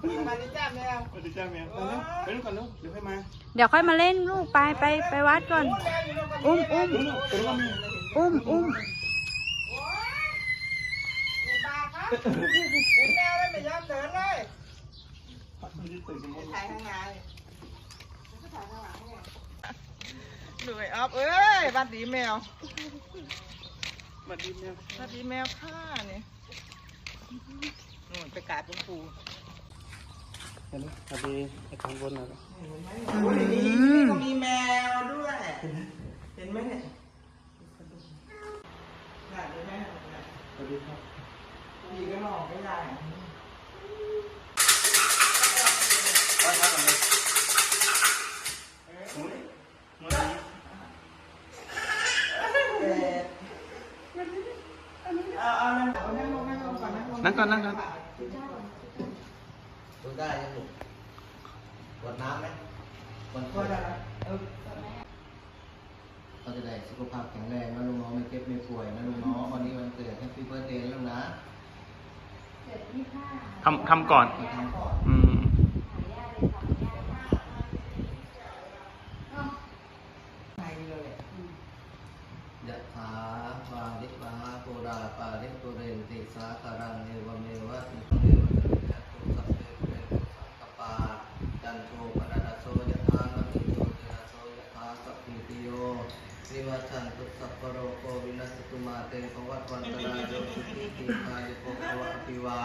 สวัสดีจ้าแมวสวัสดีจ้าแมวไปลูกไปลูกก่อนลูกเดี๋ยวค่อยมาเดี๋ยวค่อยมาเล่นลูกไปไปไปวัดก่อน อุ้มอุ้มลูกลูกไปลูกก่อนแม่อุ้มอุ้มตาครับเห็นแมวแล้วไม่ยอมเดินเลยไม่ได้ตื่นกันหมดถ่ายข้างในถ่ายข้างหลังเนี่ยเหนื่อยอ๊อฟเอ้ยบัดดีแมวสวัสดีแมวบัดดีแมวข้าเนี่ยนู่นไปกราบหลวงปู่ เห็นไหมสวัสดีไอ้ทางบนนะโอ้ยนี่ก็มีแมวด้วย เห็นไหมเนี่ยน่าดูไหมสวัสดีครับดีก็มองไม่ได้ไปครับก่อนเลยโอ้ยมาดีเอาเอานั่งเอานั่งลงนั่งก่อนนั่งก่อนนั่งก่อนดู ได้ยังหนุกกดน้ำไหมกดก็ได้นะเออก็จะได้สุขภาพแข็งแรงนะลุงน้องไม่เจ็บไม่ป่วยนะลุงน้องวันนี้วันเกิดแฮปปี้เบิร์ดเดย์ลุงนะคำคำก่อน ทำก่อนอืมปเลยะถาวาริวหาปุราปาริปุเรนติสาคารังเอวเมวะติเมวะ วิวัชชันตุสัพพโรโควินัสตุมาเตภวัตวันตรายโยสุขิติมายโกภวะปิวา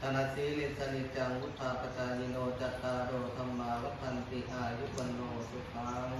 ธนสีลิสนิจังวุฒาปจายโนจัตตารโอธรรมาวัฒนติอายุวันโนสุขัง